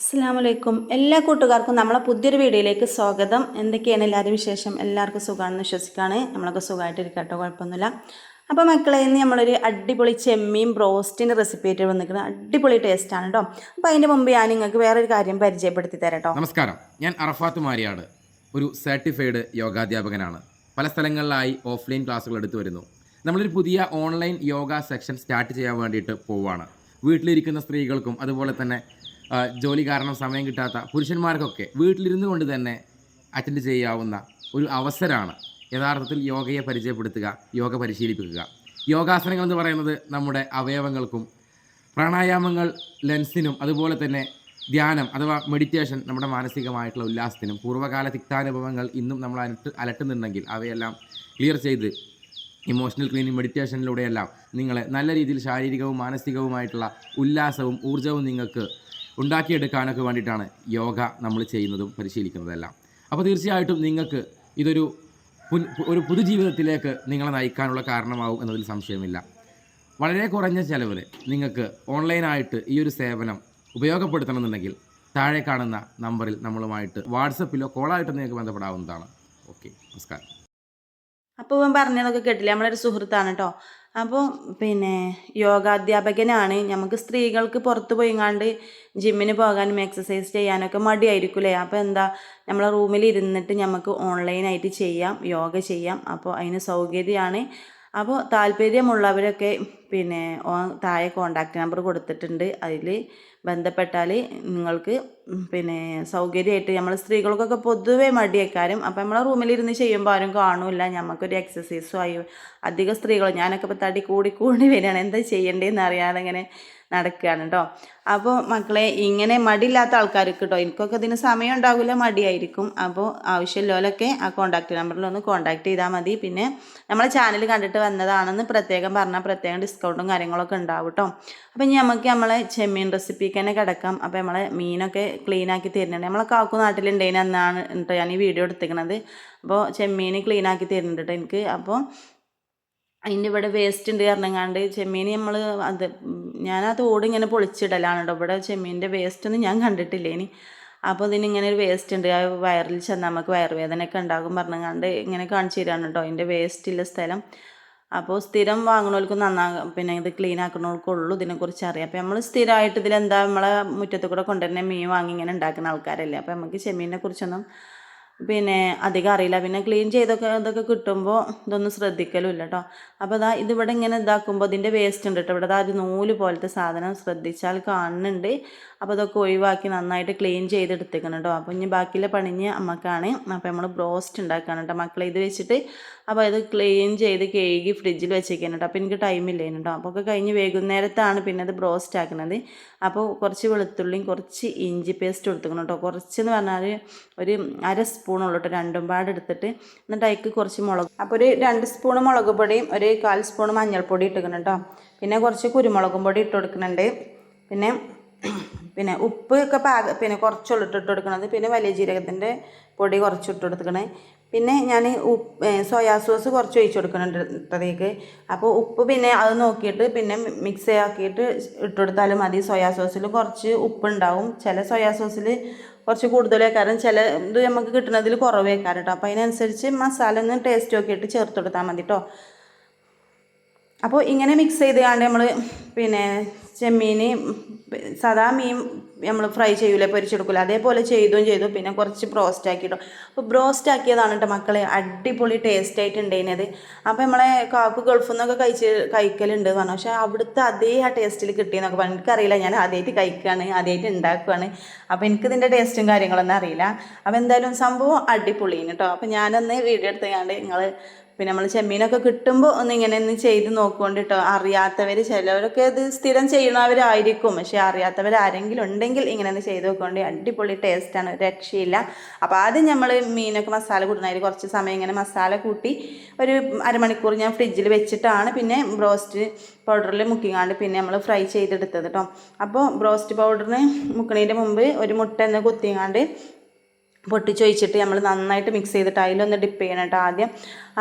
അസ്സാം വലൈക്കും എല്ലാ കൂട്ടുകാർക്കും നമ്മളെ പുതിയൊരു വീഡിയോയിലേക്ക് സ്വാഗതം. എന്തൊക്കെയാണ് എല്ലാവരും വിശേഷം? എല്ലാവർക്കും സുഖമാണെന്ന് വിശ്വസിക്കുകയാണ്. നമ്മളൊക്കെ സുഖമായിട്ടിരിക്കട്ടോ കുഴപ്പമൊന്നുമില്ല. അപ്പോൾ മക്കളെ ഇന്ന് നമ്മളൊരു അടിപൊളി ചെമ്മീൻ ബ്രോസ്റ്റിന്റെ റെസിപ്പി ആയിട്ട് വന്നിരിക്കുന്നത് അടിപൊളി ടേസ്റ്റാണ് കേട്ടോ അപ്പോൾ അതിന്റെ മുമ്പ് ഞാൻ നിങ്ങൾക്ക് വേറൊരു കാര്യം പരിചയപ്പെടുത്തി തരാം കേട്ടോ നമസ്കാരം. ഞാൻ അറഫാത്ത് മാരിയാട് ഒരു സർട്ടിഫൈഡ് യോഗാധ്യാപകനാണ്. പല സ്ഥലങ്ങളിലായി ഓഫ്ലൈൻ ക്ലാസ്സുകൾ എടുത്തു വരുന്നു. നമ്മളൊരു പുതിയ ഓൺലൈൻ യോഗ സെക്ഷൻ സ്റ്റാർട്ട് ചെയ്യാൻ വേണ്ടിയിട്ട് പോവുകയാണ്. വീട്ടിലിരിക്കുന്ന സ്ത്രീകൾക്കും അതുപോലെ തന്നെ ജോലി കാരണം സമയം കിട്ടാത്ത പുരുഷന്മാർക്കൊക്കെ വീട്ടിലിരുന്നു കൊണ്ട് തന്നെ അറ്റൻഡ് ചെയ്യാവുന്ന ഒരു അവസരമാണ്. യഥാർത്ഥത്തിൽ യോഗയെ പരിചയപ്പെടുത്തുക യോഗ പരിശീലിപ്പിക്കുക. യോഗാസനങ്ങൾ എന്ന് പറയുന്നത് നമ്മുടെ അവയവങ്ങൾക്കും പ്രാണായാമങ്ങൾ ലെൻസിനും അതുപോലെ തന്നെ ധ്യാനം അഥവാ മെഡിറ്റേഷൻ നമ്മുടെ മാനസികമായിട്ടുള്ള ഉല്ലാസത്തിനും പൂർവകാല തിക്താനുഭവങ്ങൾ ഇന്നും നമ്മൾ അലട്ട് അലട്ടുന്നുണ്ടെങ്കിൽ അവയെല്ലാം ക്ലിയർ ചെയ്ത് ഇമോഷണൽ ക്ലീനിങ് മെഡിറ്റേഷനിലൂടെയെല്ലാം നിങ്ങളെ നല്ല രീതിയിൽ ശാരീരികവും മാനസികവുമായിട്ടുള്ള ഉല്ലാസവും ഊർജവും നിങ്ങൾക്ക് ഉണ്ടാക്കിയെടുക്കാനൊക്കെ വേണ്ടിയിട്ടാണ് യോഗ നമ്മൾ ചെയ്യുന്നതും പരിശീലിക്കുന്നതെല്ലാം. അപ്പോൾ തീർച്ചയായിട്ടും നിങ്ങൾക്ക് ഇതൊരു ഒരു പുതുജീവിതത്തിലേക്ക് നിങ്ങളെ നയിക്കാനുള്ള കാരണമാവും എന്നതിൽ സംശയമില്ല. വളരെ കുറഞ്ഞ ചിലവിൽ നിങ്ങൾക്ക് ഓൺലൈനായിട്ട് ഈ ഒരു സേവനം ഉപയോഗപ്പെടുത്തണമെന്നുണ്ടെങ്കിൽ താഴെ കാണുന്ന നമ്പറിൽ നമ്മളുമായിട്ട് വാട്സപ്പിലോ കോളായിട്ടോ നിങ്ങൾക്ക് ബന്ധപ്പെടാവുന്നതാണ്. ഓക്കെ നമസ്കാരം. അപ്പോൾ പറഞ്ഞതൊക്കെ കേട്ടില്ല? നമ്മളൊരു സുഹൃത്താണ് കേട്ടോ അപ്പോൾ പിന്നെ യോഗാധ്യാപകനാണ്. നമുക്ക് സ്ത്രീകൾക്ക് പുറത്ത് പോയിങ്ങാണ്ട് ജിമ്മിന് പോകാനും എക്സസൈസ് ചെയ്യാനൊക്കെ മടിയായിരിക്കില്ലേ? അപ്പോൾ എന്താ നമ്മളെ റൂമിൽ ഇരുന്നിട്ട് നമുക്ക് ഓൺലൈനായിട്ട് ചെയ്യാം യോഗ ചെയ്യാം. അപ്പോൾ അതിന് സൗകര്യമാണ് അപ്പോൾ താല്പര്യമുള്ളവരൊക്കെ പിന്നെ താഴെ കോണ്ടാക്ട് നമ്പർ കൊടുത്തിട്ടുണ്ട്. അതിൽ ബന്ധപ്പെട്ടാൽ നിങ്ങൾക്ക് പിന്നെ സൗകര്യമായിട്ട് നമ്മൾ സ്ത്രീകൾക്കൊക്കെ പൊതുവേ മടിയേക്കാരും. അപ്പോൾ നമ്മളെ റൂമിലിരുന്ന് ചെയ്യുമ്പോൾ ആരും കാണില്ല. നമുക്കൊരു എക്സസൈസും ആയി. അധികം സ്ത്രീകൾ ഞാനൊക്കെ ഇപ്പോൾ തടി കൂടി കൂടി വരികയാണ്. എന്താ ചെയ്യേണ്ടതെന്ന് അറിയാതെ ഇങ്ങനെ നടക്കുകയാണ് കേട്ടോ അപ്പോൾ മക്കളെ ഇങ്ങനെ മടിയില്ലാത്ത ആൾക്കാർക്ക് കേട്ടോ എനിക്കൊക്കെ ഇതിന് സമയം ഉണ്ടാവില്ല മടിയായിരിക്കും. അപ്പോൾ ആവശ്യമുള്ളവരൊക്കെ ആ കോൺടാക്റ്റ് നമ്പറിൽ ഒന്ന് കോൺടാക്ട് ചെയ്താൽ മതി. പിന്നെ നമ്മളെ ചാനൽ കണ്ടിട്ട് വന്നതാണെന്ന് പ്രത്യേകം പറഞ്ഞാൽ പ്രത്യേകം ഡിസ്കൗണ്ടും കാര്യങ്ങളൊക്കെ ഉണ്ടാവും കേട്ടോ അപ്പോൾ ഇനി നമുക്ക് നമ്മളെ ചെമ്മീൻ റെസിപ്പിക്ക് തന്നെ കിടക്കാം. അപ്പോൾ നമ്മളെ മീനൊക്കെ ക്ലീൻ ആക്കി തരുന്നുണ്ട്. നമ്മളെ കാക്കു നാട്ടിലുണ്ടെങ്കിൽ എന്നാണ് കേട്ടോ ഞാൻ ഈ വീഡിയോ എടുത്തിരിക്കണത്. അപ്പോൾ ചെമ്മീൻ ക്ലീൻ ആക്കി തരുന്നുണ്ട് കേട്ടോ എനിക്ക്. അപ്പോൾ അതിന്റെ ഇവിടെ വേസ്റ്റ് ഉണ്ട് കാരണങ്ങാണ്ട് ചെമ്മീൻ നമ്മൾ അത് തോട് ഇങ്ങനെ പൊളിച്ചിടലാണ് കേട്ടോ ഇവിടെ ചെമ്മീന്റെ വേസ്റ്റ് ഒന്നും ഞാൻ കണ്ടിട്ടില്ല ഇനി. അപ്പോൾ ഇതിനിങ്ങനെ ഒരു വേസ്റ്റ് ഉണ്ട്. ആ വയറിൽ ചെന്നാൽ നമുക്ക് വയറുവേദന വയറുവേദനയൊക്കെ ഉണ്ടാകും പറഞ്ഞങ്ങാണ്ട് ഇങ്ങനെ കാണിച്ചു തരാണ് കേട്ടോ അതിന്റെ വേസ്റ്റ് ഉള്ള സ്ഥലം. അപ്പോൾ സ്ഥിരം വാങ്ങണവർക്ക് നന്നാ പിന്നെ ഇത് ക്ലീൻ ആക്കണവർക്കുള്ളൂ ഇതിനെക്കുറിച്ച് അറിയാം. അപ്പോൾ നമ്മൾ സ്ഥിരമായിട്ട് ഇതിലെന്താ നമ്മളെ മുറ്റത്ത് കൂടെ കൊണ്ടുവരുന്ന മീൻ വാങ്ങി ഇങ്ങനെ ഉണ്ടാക്കുന്ന ആൾക്കാരല്ലേ. അപ്പോൾ നമുക്ക് ചെമ്മീനെ കുറിച്ചൊന്നും പിന്നെ അധികം അറിയില്ല. പിന്നെ ക്ലീൻ ചെയ്തൊക്കെ ഇതൊക്കെ കിട്ടുമ്പോൾ ഇതൊന്നും ശ്രദ്ധിക്കലും ഇല്ല കേട്ടോ അപ്പോൾ അതാ ഇതിവിടെ ഇങ്ങനെ ഇതാക്കുമ്പോൾ ഇതിന്റെ വേസ്റ്റ് ഉണ്ട് കേട്ടോ ഇവിടെ ഒരു നൂൽ പോലത്തെ സാധനം ശ്രദ്ധിച്ചാൽ കാണുന്നുണ്ട്. അപ്പോൾ അതൊക്കെ ഒഴിവാക്കി നന്നായിട്ട് ക്ലീൻ ചെയ്തെടുത്തേക്കണം കേട്ടോ അപ്പോൾ ഇനി ബാക്കിയുള്ള പണിഞ്ഞ് അമ്മക്കാണ്. അപ്പോൾ നമ്മൾ ബ്രോസ്റ്റ് ഉണ്ടാക്കുകയാണ് കേട്ടോ മക്കളെ ഇത് വെച്ചിട്ട് അപ്പോൾ ഇത് ക്ലീൻ ചെയ്ത് കഴുകി ഫ്രിഡ്ജിൽ വെച്ചേക്കാൻ കേട്ടോ അപ്പോൾ എനിക്ക് ടൈമില്ലേനു കേട്ടോ അപ്പോൾ ഒക്കെ കഴിഞ്ഞ് വൈകുന്നേരത്താണ് പിന്നെ അത് ബ്രോസ്റ്റ് ആക്കുന്നത് അപ്പോൾ കുറച്ച് വെളുത്തുള്ളിയും കുറച്ച് ഇഞ്ചി പേസ്റ്റ് കൊടുത്തേക്കണം കേട്ടോ കുറച്ചെന്ന് പറഞ്ഞാൽ ഒരു അര സ്പൂണുള്ളൂ കേട്ടോ രണ്ടും പാട് എടുത്തിട്ട് എന്നിട്ട് അതിക്ക് കുറച്ച് മുളക്. അപ്പോൾ ഒരു രണ്ട് സ്പൂൺ മുളക് പൊടിയും ഒരു കാൽ സ്പൂൺ മഞ്ഞൾപ്പൊടി ഇട്ടുക്കണം കേട്ടോ പിന്നെ കുറച്ച് കുരുമുളകും പൊടി ഇട്ട് കൊടുക്കുന്നുണ്ട്. പിന്നെ പിന്നെ ഉപ്പ് ഒക്കെ പാക പിന്നെ കുറച്ചുള്ളിട്ട് ഇട്ട് കൊടുക്കണത്. പിന്നെ വലിയ ജീരകത്തിന്റെ പൊടി കുറച്ച് ഇട്ട് കൊടുക്കണേ പിന്നെ ഞാൻ ഉപ്പ് സോയാ സോസ് കുറച്ച് ഒഴിച്ച് കൊടുക്കുന്നുണ്ട് ഇട്ടതേക്ക് അപ്പോൾ ഉപ്പ് പിന്നെ അത് നോക്കിയിട്ട് പിന്നെ മിക്സ് ആക്കിയിട്ട് ഇട്ട് കൊടുത്താലും മതി. സോയാ സോസിൽ കുറച്ച് ഉപ്പുണ്ടാവും. ചില സോയാ സോസിൽ കുറച്ച് കൂടുതലേക്കാരം. ചില ഇത് നമുക്ക് കിട്ടുന്നതിൽ കുറവേക്കാരം കേട്ടോ അപ്പോൾ അതിനനുസരിച്ച് മസാല ഒന്ന് ടേസ്റ്റ് നോക്കിയിട്ട് ചേർത്ത് കൊടുത്താൽ മതി കേട്ടോ അപ്പോൾ ഇങ്ങനെ മിക്സ് ചെയ്ത് കണ്ട് നമ്മൾ പിന്നെ ചെമ്മീൻ സാധാ മീൻ നമ്മൾ ഫ്രൈ ചെയ്യൂലേ പൊരിച്ചെടുക്കില്ല അതേപോലെ ചെയ്തും ചെയ്തു. പിന്നെ കുറച്ച് ബ്രോസ്റ്റ് ആക്കിയിട്ടു. അപ്പോൾ ബ്രോസ്റ്റ് ആക്കിയതാണ് കേട്ടോ മക്കളെ അടിപൊളി ടേസ്റ്റ് ആയിട്ട് ഉണ്ടായിരുന്നത് അപ്പോൾ നമ്മളെ കാക്കു ഗൾഫിൽ നിന്നൊക്കെ കഴിച്ച് കഴിക്കലുണ്ട് പറഞ്ഞു. പക്ഷേ അവിടുത്തെ അതേ ആ ടേസ്റ്റിൽ കിട്ടിയെന്നൊക്കെ പറഞ്ഞു. എനിക്കറിയില്ല. ഞാൻ ആദ്യമായിട്ട് കഴിക്കുകയാണ് ആദ്യമായിട്ട് ഉണ്ടാക്കുകയാണ് അപ്പോൾ എനിക്കിതിന്റെ ടേസ്റ്റും കാര്യങ്ങളൊന്നും അറിയില്ല. അപ്പോൾ എന്തായാലും സംഭവം അടിപൊളിയാണ് കേട്ടോ അപ്പോൾ ഞാനൊന്ന് വീഡിയോ എടുത്തുകൊണ്ട് നിങ്ങൾ പിന്നെ നമ്മൾ ചെമ്മീനൊക്കെ കിട്ടുമ്പോൾ ഒന്ന് ഇങ്ങനെ ഒന്ന് ചെയ്ത് നോക്കുകൊണ്ട് കേട്ടോ അറിയാത്തവർ ചിലവരൊക്കെ ഇത് സ്ഥിരം ചെയ്യുന്നവരായിരിക്കും. പക്ഷേ അറിയാത്തവർ ആരെങ്കിലും ഉണ്ടെങ്കിൽ ഇങ്ങനെ ഒന്ന് ചെയ്ത് നോക്കുകൊണ്ട് അടിപൊളി ടേസ്റ്റാണ് രക്ഷയില്ല. അപ്പോൾ ആദ്യം നമ്മൾ മീനൊക്കെ മസാല കൂട്ടുന്നതിൽ കുറച്ച് സമയം ഇങ്ങനെ മസാല കൂട്ടി ഒരു അരമണിക്കൂർ ഞാൻ ഫ്രിഡ്ജിൽ വെച്ചിട്ടാണ് പിന്നെ ബ്രോസ്റ്റ് പൗഡറിൽ മുക്കിങ്ങാണ്ട് പിന്നെ നമ്മൾ ഫ്രൈ ചെയ്തെടുത്തത് കേട്ടോ അപ്പോൾ ബ്രോസ്റ്റ് പൗഡറിന് മുക്കണതിന്റെ മുമ്പ് ഒരു മുട്ട എന്ന് കുത്തിങ്ങാണ്ട് പൊട്ടിച്ചൊഴിച്ചിട്ട് നമ്മൾ നന്നായിട്ട് മിക്സ് ചെയ്തിട്ട് അതിലൊന്ന് ഡിപ്പ് ചെയ്യണം കേട്ടോ ആദ്യം.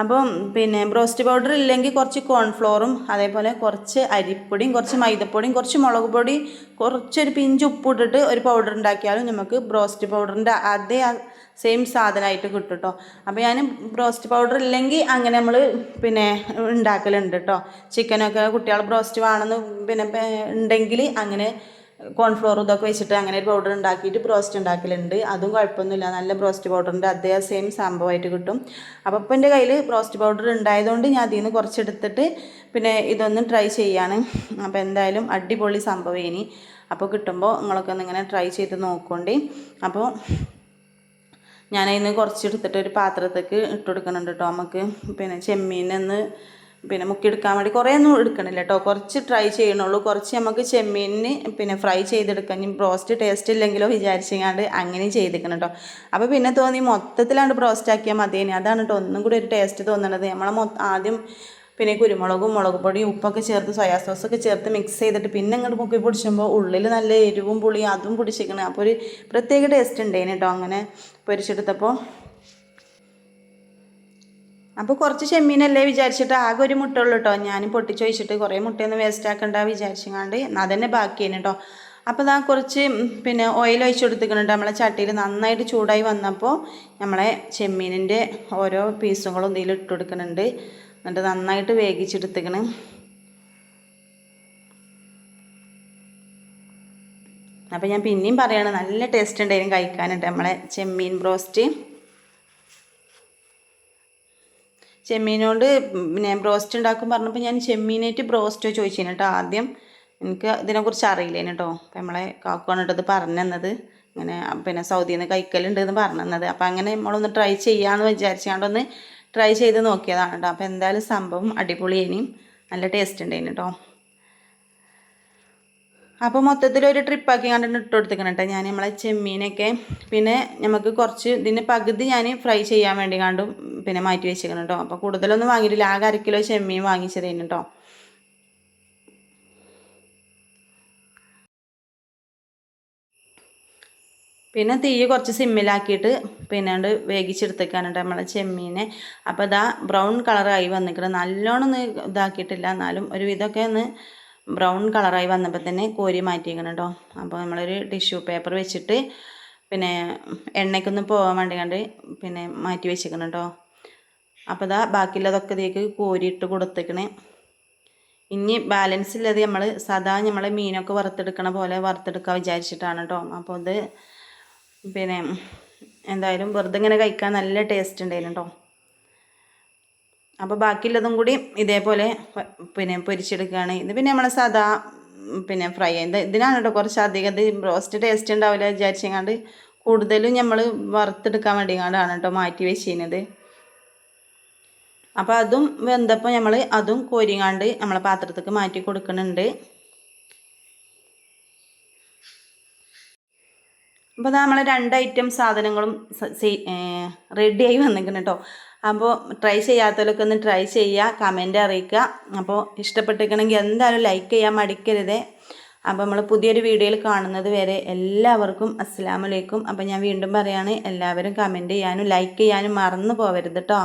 അപ്പം പിന്നെ ബ്രോസ്റ്റ് പൗഡർ ഇല്ലെങ്കിൽ കുറച്ച് കോൺഫ്ലോറും അതേപോലെ കുറച്ച് അരിപ്പൊടിയും കുറച്ച് മൈദപ്പൊടിയും കുറച്ച് മുളക് പൊടി കുറച്ചൊരു പിഞ്ച് ഉപ്പിട്ടിട്ട് ഒരു പൗഡർ ഉണ്ടാക്കിയാലും നമുക്ക് ബ്രോസ്റ്റ് പൗഡറിന്റെ അതേ സെയിം സാധനമായിട്ട് കിട്ടും കേട്ടോ. അപ്പോൾ ഞാൻ ബ്രോസ്റ്റ് പൗഡർ ഇല്ലെങ്കിൽ അങ്ങനെ നമ്മൾ പിന്നെ ഉണ്ടാക്കലുണ്ട് കേട്ടോ. ചിക്കനൊക്കെ കുട്ടികൾ ബ്രോസ്റ്റ് വേണമെന്ന് പിന്നെ ഉണ്ടെങ്കിൽ അങ്ങനെ കോൺഫ്ലോർ ഇതൊക്കെ വെച്ചിട്ട് അങ്ങനെ ഒരു പൗഡർ ഉണ്ടാക്കിയിട്ട് ബ്രോസ്റ്റ് ഉണ്ടാക്കലുണ്ട്. അതും കുഴപ്പമൊന്നുമില്ല. നല്ല ബ്രോസ്റ്റ് പൗഡറിന്റെ അതേ സെയിം സംഭവമായിട്ട് കിട്ടും. അപ്പോൾ ഇപ്പം എന്റെ കയ്യിൽ ബ്രോസ്റ്റ് പൗഡർ ഉണ്ടായതുകൊണ്ട് ഞാൻ അതിൽ നിന്ന് കുറച്ചെടുത്തിട്ട് പിന്നെ ഇതൊന്ന് ട്രൈ ചെയ്യാണ്. അപ്പോൾ എന്തായാലും അടിപൊളി സംഭവം ഇനി അപ്പോൾ കിട്ടുമ്പോൾ നിങ്ങളൊക്കെ ഒന്ന് ഇങ്ങനെ ട്രൈ ചെയ്ത് നോക്കണ്ടി. അപ്പോൾ ഞാനതിന് കുറച്ചെടുത്തിട്ട് ഒരു പാത്രത്തേക്ക് ഇട്ട് കൊടുക്കുന്നുണ്ട് കേട്ടോ നമുക്ക് പിന്നെ ചെമ്മീനെന്ന് പിന്നെ മുക്കിയെടുക്കാൻ വേണ്ടി കുറേ ഒന്നും എടുക്കണില്ല കേട്ടോ കുറച്ച് ട്രൈ ചെയ്യണുള്ളൂ. കുറച്ച് നമുക്ക് ചെമ്മീനിന് പിന്നെ ഫ്രൈ ചെയ്തെടുക്കാൻ ബ്രോസ്റ്റ് ടേസ്റ്റ് ഇല്ലെങ്കിലോ വിചാരിച്ചങ്ങാണ്ട് അങ്ങനെയും ചെയ്തിരിക്കണം കേട്ടോ അപ്പോൾ പിന്നെ തോന്നി മൊത്തത്തിലാണ്ട് ബ്രോസ്റ്റ് ആക്കിയാൽ മതി അതാണ് കേട്ടോ ഒന്നും കൂടി ഒരു ടേസ്റ്റ് തോന്നണത്. നമ്മളെ ആദ്യം പിന്നെ കുരുമുളകും മുളക് പൊടിയും ഉപ്പൊക്കെ ചേർത്ത് സോയാ സോസൊക്കെ ചേർത്ത് മിക്സ് ചെയ്തിട്ട് പിന്നെ അങ്ങോട്ട് മുക്കി പൊടിച്ചുമ്പോൾ ഉള്ളിൽ നല്ല എരിവും പുളിയും അതും പൊടിച്ചിരിക്കണം അപ്പോൾ ഒരു പ്രത്യേക ടേസ്റ്റ് ഉണ്ടായിരുന്നു കേട്ടോ അങ്ങനെ പൊരിച്ചെടുത്തപ്പോൾ അപ്പോൾ കുറച്ച് ചെമ്മീനല്ലേ വിചാരിച്ചിട്ട് ആകെ ഒരു മുട്ട ഉള്ളൂ കേട്ടോ ഞാൻ പൊട്ടിച്ചൊഴിച്ചിട്ട് കുറേ മുട്ടയൊന്നും വേസ്റ്റ് ആക്കണ്ട വിചാരിച്ചങ്ങാണ്ട് ബാക്കി ബാക്കിയാണ് കേട്ടോ അപ്പോൾ ഇതാ കുറച്ച് പിന്നെ ഓയിൽ ഒഴിച്ച് കൊടുത്തിട്ടുണ്ട് നമ്മളെ ചട്ടിയിൽ നന്നായിട്ട് ചൂടായി വന്നപ്പോൾ നമ്മളെ ചെമ്മീനിന്റെ ഓരോ പീസുകളും ഇതിൽ ഇട്ട് കൊടുക്കുന്നുണ്ട് എന്നിട്ട് നന്നായിട്ട് വേവിച്ചെടുത്തിക്കണ്. അപ്പോൾ ഞാൻ പിന്നെയും പറയുകയാണ് നല്ല ടേസ്റ്റ് ഉണ്ടായിരുന്നു കഴിക്കാനുണ്ട് നമ്മളെ ചെമ്മീൻ ബ്രോസ്റ്റ്. ചെമ്മീനോട് പിന്നെ ബ്രോസ്റ്റ് ഉണ്ടാക്കും പറഞ്ഞപ്പോൾ ഞാൻ ചെമ്മീനായിട്ട് ബ്രോസ്റ്റോ ചോദിച്ചേനെ കേട്ടോ ആദ്യം. എനിക്ക് ഇതിനെക്കുറിച്ച് അറിയില്ലേനെ കേട്ടോ. അപ്പം നമ്മളെ കാക്കുവാണ് ഇത് പറഞ്ഞു തന്നത് ഇങ്ങനെ പിന്നെ സൗദിയിൽ നിന്ന് കഴിക്കലുണ്ട് എന്ന് പറഞ്ഞു തന്നത് അപ്പം അങ്ങനെ നമ്മളൊന്ന് ട്രൈ ചെയ്യാമെന്ന് വിചാരിച്ചുകൊണ്ടൊന്ന് ട്രൈ ചെയ്ത് നോക്കിയതാണ് കേട്ടോ. അപ്പോൾ എന്തായാലും സംഭവം അടിപൊളിയേനും. നല്ല ടേസ്റ്റ് ഉണ്ടായിന് കേട്ടോ. അപ്പോൾ മൊത്തത്തിൽ ഒരു ട്രിപ്പ് ആക്കി കണ്ടിട്ട് ഇട്ട് കൊടുത്തേക്കണം കേട്ടോ ഞാൻ നമ്മളെ ചെമ്മീനൊക്കെ പിന്നെ നമുക്ക് കുറച്ച് ഇതിന് പകുതി ഞാൻ ഫ്രൈ ചെയ്യാൻ വേണ്ടി കണ്ടും പിന്നെ മാറ്റി വെച്ചേക്കണം കേട്ടോ അപ്പോൾ കൂടുതലൊന്നും വാങ്ങിയിട്ടില്ല. ആകെ അര കിലോ ചെമ്മീൻ വാങ്ങിച്ചതേനു കേട്ടോ പിന്നെ തീ കുറച്ച് സിമ്മിലാക്കിയിട്ട് പിന്നെ ഉണ്ട് കേട്ടോ നമ്മളെ ചെമ്മീനെ. അപ്പോൾ ഇതാ ബ്രൗൺ കളറായി വന്നിക്കണം. നല്ലോണം ഒന്ന് ഇതാക്കിയിട്ടില്ല. എന്നാലും ഒരു വിധമൊക്കെ ഒന്ന് ബ്രൗൺ കളറായി വന്നപ്പോൾ തന്നെ കോരി മാറ്റിയേക്കണം കേട്ടോ അപ്പോൾ നമ്മളൊരു ടിഷ്യൂ പേപ്പർ വെച്ചിട്ട് പിന്നെ എണ്ണയ്ക്കൊന്നും പോകാൻ വേണ്ടി കണ്ട് പിന്നെ മാറ്റി വെച്ചേക്കണം കേട്ടോ അപ്പോൾ ഇതാ ബാക്കിയുള്ളതൊക്കെ ഇതിലേക്ക് കോരിയിട്ട് കൊടുത്തേക്കണേ. ഇനി ബാലൻസ് ഇല്ലാതെ നമ്മൾ സദാ നമ്മൾ മീനൊക്കെ വറുത്തെടുക്കണ പോലെ വറുത്തെടുക്കാൻ വിചാരിച്ചിട്ടാണ് കേട്ടോ അപ്പോൾ ഇത് പിന്നെ എന്തായാലും വെറുതെ ഇങ്ങനെ കഴിക്കാൻ നല്ല ടേസ്റ്റ് ഉണ്ടായിരുന്നു കേട്ടോ അപ്പോൾ ബാക്കിയുള്ളതും കൂടി ഇതേപോലെ പിന്നെ പൊരിച്ചെടുക്കുകയാണ് ഇത് പിന്നെ നമ്മൾ സാധാ പിന്നെ ഫ്രൈ. ചെയ്യുന്നത് ഇതിനാണ് കേട്ടോ കുറച്ച് അധികം. ഇത് റോസ്റ്റ് ടേസ്റ്റ് ഉണ്ടാവില്ല വിചാരിച്ചെങ്ങാണ്ട് കൂടുതലും നമ്മൾ വറുത്തെടുക്കാൻ വേണ്ടിങ്ങാണ്ടാണ് കേട്ടോ മാറ്റി വെച്ച് വെച്ചിരുന്നത് അപ്പോൾ അതും വെന്തപ്പോൾ നമ്മൾ അതും കോരിങ്ങാണ്ട് നമ്മളെ പാത്രത്തേക്ക് മാറ്റി കൊടുക്കുന്നുണ്ട് അപ്പോൾ നമ്മൾ രണ്ട് ഐറ്റം സാധനങ്ങളും റെഡിയായി വന്നിരിക്കുന്നു കേട്ടോ അപ്പോൾ ട്രൈ ചെയ്യാത്തവരൊക്കെ ഒന്ന് ട്രൈ ചെയ്യുക കമന്റ് അറിയിക്കുക. അപ്പോൾ ഇഷ്ടപ്പെട്ടിരിക്കണമെങ്കിൽ എന്തായാലും ലൈക്ക് ചെയ്യാൻ മടിക്കരുത്. അപ്പോൾ നമ്മൾ പുതിയൊരു വീഡിയോയിൽ കാണുന്നത് വരെ എല്ലാവർക്കും അസ്സാമലൈക്കും അപ്പോൾ ഞാൻ വീണ്ടും പറയാണ് എല്ലാവരും കമന്റ് ചെയ്യാനും ലൈക്ക് ചെയ്യാനും മറന്നു പോകരുത് കേട്ടോ